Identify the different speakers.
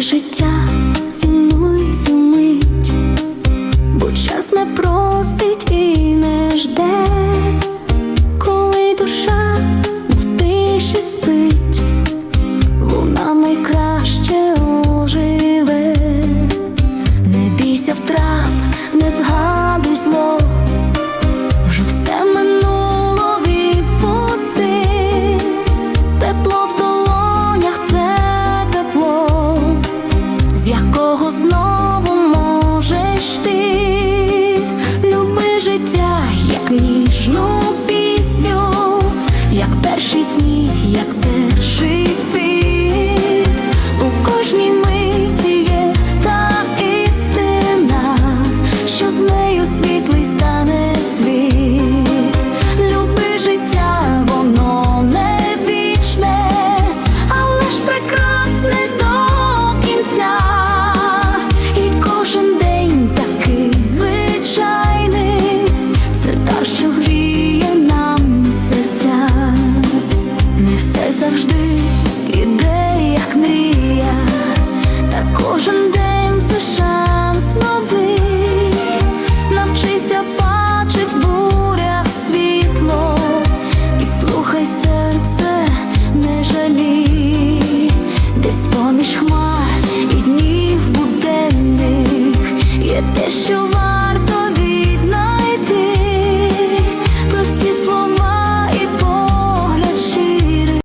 Speaker 1: 睡觉。Перший сніг, як перший цвіт, у кожній миті є та істина, що з нею світлий стане світ. Люби життя, воно не вічне, але ж прекрасне до кінця. І кожен день такий звичайний, це та, що гріє